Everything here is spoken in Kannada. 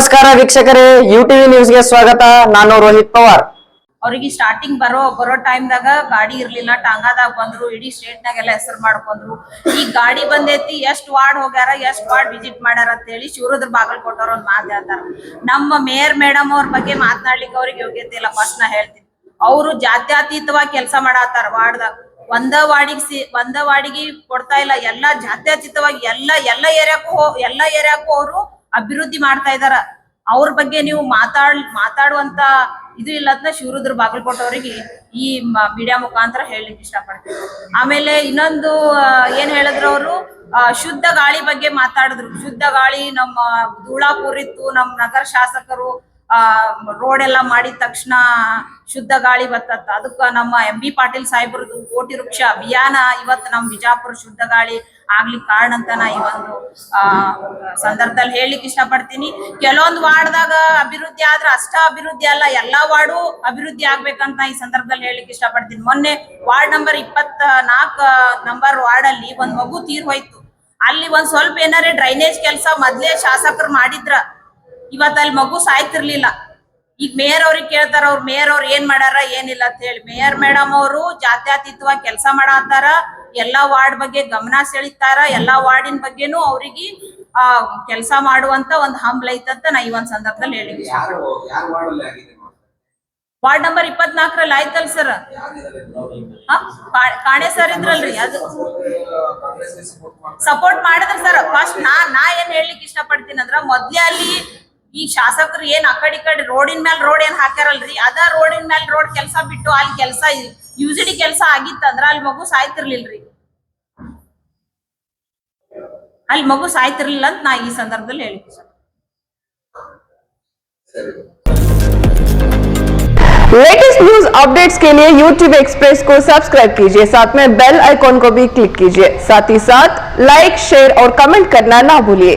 ನಮಸ್ಕಾರ ವೀಕ್ಷಕರೇ ಯು ನ್ಯೂಸ್ಗೆ ಸ್ವಾಗತ. ನಾನು ರೋಹಿತ್ ಪವಾರ್. ಅವ್ರಿಗೆ ಸ್ಟಾರ್ಟಿಂಗ್ ಬರೋ ಬರೋ ಟೈಮ್ದಾಗ ಗಾಡಿ ಇರ್ಲಿಲ್ಲ, ಟಾಂಗಾದಾಗ ಬಂದ್ರು, ಇಡೀ ಸ್ಟೇಟ್ ನಾಗೆಲ್ಲ ಹೆಸರು ಮಾಡ್ಕೊಂಡ್ರು. ಈ ಗಾಡಿ ಬಂದೈತಿ, ಎಷ್ಟ್ ವಾರ್ಡ್ ಹೋಗ್ಯಾರ, ಎಷ್ಟ್ ವಾರ್ಡ್ ವಿಸಿಟ್ ಮಾಡ್ಯಾರ ಅಂತ ಹೇಳಿ ಬಾಗಲ್ ಬಾಗಲಕೋಟವ್ರ ಒಂದ್ ಮಾತು ಹೇಳ್ತಾರ. ನಮ್ಮ ಮೇಯರ್ ಮೇಡಮ್ ಅವ್ರ ಬಗ್ಗೆ ಮಾತನಾಡ್ಲಿಕ್ಕೆ ಅವ್ರಿಗೆ ಯೋಗ್ಯತೆ ಇಲ್ಲ ಫಸ್ಟ್ ನಾ ಹೇಳ್ತೀನಿ. ಅವರು ಜಾತ್ಯತೀತವಾಗಿ ಕೆಲಸ ಮಾಡತ್ತಾರ ವಾರ್ಡ್ದಾಗ. ಒಂದ ವಾರ್ಡಿಗೆ ಸಿ ಒಂದ ವಾರ್ಡಿಗೆ ಕೊಡ್ತಾ ಇಲ್ಲ, ಎಲ್ಲಾ ಜಾತ್ಯತೀತವಾಗಿ ಎಲ್ಲ ಎಲ್ಲ ಏರಿಯಾಕ್ಕೂ ಎಲ್ಲ ಏರಿಯಾಕ್ಕೂ ಅವರು ಅಭಿವೃದ್ಧಿ ಮಾಡ್ತಾ ಇದಾರ. ಅವ್ರ ಬಗ್ಗೆ ನೀವು ಮಾತಾಡ್, ಮಾತಾಡುವಂತ ಇದು ಇಲ್ಲ ಅಂತ ಶಿವರುದ್ರ ಬಾಗಲಕೋಟೆ ಅವರಿಗೆ ಈ ಮೀಡಿಯಾ ಮುಖಾಂತರ ಹೇಳಲಿಕ್ಕೆ ಇಷ್ಟಪಡ್ತೀವಿ ಆಮೇಲೆ ಇನ್ನೊಂದು ಏನ್ ಹೇಳಿದ್ರು ಅವರು? ಶುದ್ಧ ಗಾಳಿ ಬಗ್ಗೆ ಮಾತಾಡಿದ್ರು. ಶುದ್ಧ ಗಾಳಿ ನಮ್ಮ ಧೂಳಾಪುರ ಇತ್ತು, ನಮ್ಮ ನಗರ ಶಾಸಕರು ಆ ರೋಡ್ ಎಲ್ಲ ಮಾಡಿದ ತಕ್ಷಣ ಶುದ್ಧ ಗಾಳಿ ಬರ್ತತ್ತ ಅದಕ್ಕ ನಮ್ಮ ಎಂ ಬಿ ಪಾಟೀಲ್ ಸಾಹೇಬ್ರದ್ದು ಕೋಟಿ ವೃಕ್ಷ ಅಭಿಯಾನ ಇವತ್ತು ನಮ್ಮ ಬಿಜಾಪುರ ಶುದ್ಧ ಗಾಳಿ ಆಗ್ಲಿಕ್ಕೆ ಕಾರಣ ಅಂತ ನಾ ಈ ಒಂದು, ಆ, ಸಂದರ್ಭದಲ್ಲಿ ಹೇಳಲಿಕ್ಕೆ ಇಷ್ಟಪಡ್ತೀನಿ. ಕೆಲವೊಂದು ವಾರ್ಡ್ದಾಗ ಅಭಿವೃದ್ಧಿ ಆದ್ರ ಅಷ್ಟ ಅಭಿವೃದ್ಧಿ ಅಲ್ಲ, ಎಲ್ಲಾ ವಾರ್ಡು ಅಭಿವೃದ್ಧಿ ಆಗ್ಬೇಕಂತ ಈ ಸಂದರ್ಭದಲ್ಲಿ ಹೇಳಲಿಕ್ಕೆ ಇಷ್ಟಪಡ್ತೀನಿ. ಮೊನ್ನೆ ವಾರ್ಡ್ ನಂಬರ್ ಇಪ್ಪತ್ತ ನಾಲ್ಕ ನಂಬರ್ ವಾರ್ಡ್ ಅಲ್ಲಿ ಒಂದ್ ಮಗು ತೀರ್ ಹೋಯ್ತು. ಅಲ್ಲಿ ಒಂದ್ ಸ್ವಲ್ಪ ಏನಾರೇ ಡ್ರೈನೇಜ್ ಕೆಲಸ ಮೊದ್ಲೇ ಶಾಸಕರು ಮಾಡಿದ್ರ. ಇವತ್ತ ಅಲ್ಲಿ ಮಗು ಸಾಯ್ತಿರ್ಲಿಲ್ಲ. ಈಗ ಮೇಯರ್ ಅವ್ರಿಗೆ ಕೇಳ್ತಾರ ಅವ್ರ ಮೇಯರ್ ಅವ್ರ ಏನ್ ಮಾಡ್ಯಾರ ಏನಿಲ್ಲ ಅಂತ ಹೇಳಿ. ಮೇಯರ್ ಮೇಡಮ್ ಅವರು ಜಾತ್ಯಾತೀತವಾಗಿ ಕೆಲಸ ಮಾಡತ್ತಾರ ಎಲ್ಲಾ ವಾರ್ಡ್ ಬಗ್ಗೆ ಗಮನ ಸೆಳಿತಾರ ಎಲ್ಲಾ ವಾರ್ಡಿನ ಬಗ್ಗೆನೂ ಅವ್ರಿಗೆ ಆ ಕೆಲಸ ಮಾಡುವಂತ ಒಂದ್ ಹಂಬಲ ಐತಂತ ನಾ ಈ ಒಂದ್ ಸಂದರ್ಭದಲ್ಲಿ ಹೇಳಿದ್ವಿ ವಾರ್ಡ್ ನಂಬರ್ ಇಪ್ಪತ್ನಾಲ್ಕರಲ್ಲಿ ಆಯ್ತಲ್ ಸರ್ ಕಾಣೆ ಸರ್ ಇದ್ರಲ್ರಿ ಅದು. ಸಪೋರ್ಟ್ ಮಾಡಿದ್ರ ಸರ್ ಫಸ್ಟ್ ನಾ ನಾ ಏನ್ ಹೇಳಲಿಕ್ಕೆ ಇಷ್ಟಪಡ್ತೀನಿ ಅಂದ್ರ ಮೊದ್ಲೇ ಅಲ್ಲಿ ಈ ಶಾಸಕರು ಏನ್ ಆ ಕಡೆ ಈ ಕಡೆ ರೋಡಿನ ಮೇಲೆ ರೋಡ್ ಏನ್ ಹಾಕ್ಯಾರಲ್ರಿ ಅದ ರೋಡಿನ ಮೇಲೆ ರೋಡ್ ಕೆಲಸ ಬಿಟ್ಟು ಅಲ್ಲಿ ಕೆಲಸ ಯೂಸಿಡಿ ಕೆಲಸ ಆಗಿತ್ತಂದ್ರ ಅಲ್ಲಿ ಮಗು ಸಾಯ್ತಿರ್ಲಿಲ್ರಿ ಅಲ್ಲಿ ಮಗು ಸಾಯ್ತಿರ್ಲಿಲ್ಲ ಅಂತ ನಾ ಈ ಸಂದರ್ಭದಲ್ಲಿ ಹೇಳಿ लेटेस्ट न्यूज अपडेट्स के लिए YouTube एक्सप्रेस को सब्सक्राइब कीजिए साथ में बेल आइकॉन को भी क्लिक कीजिए साथ ही साथ लाइक शेयर और कमेंट करना ना भूलिए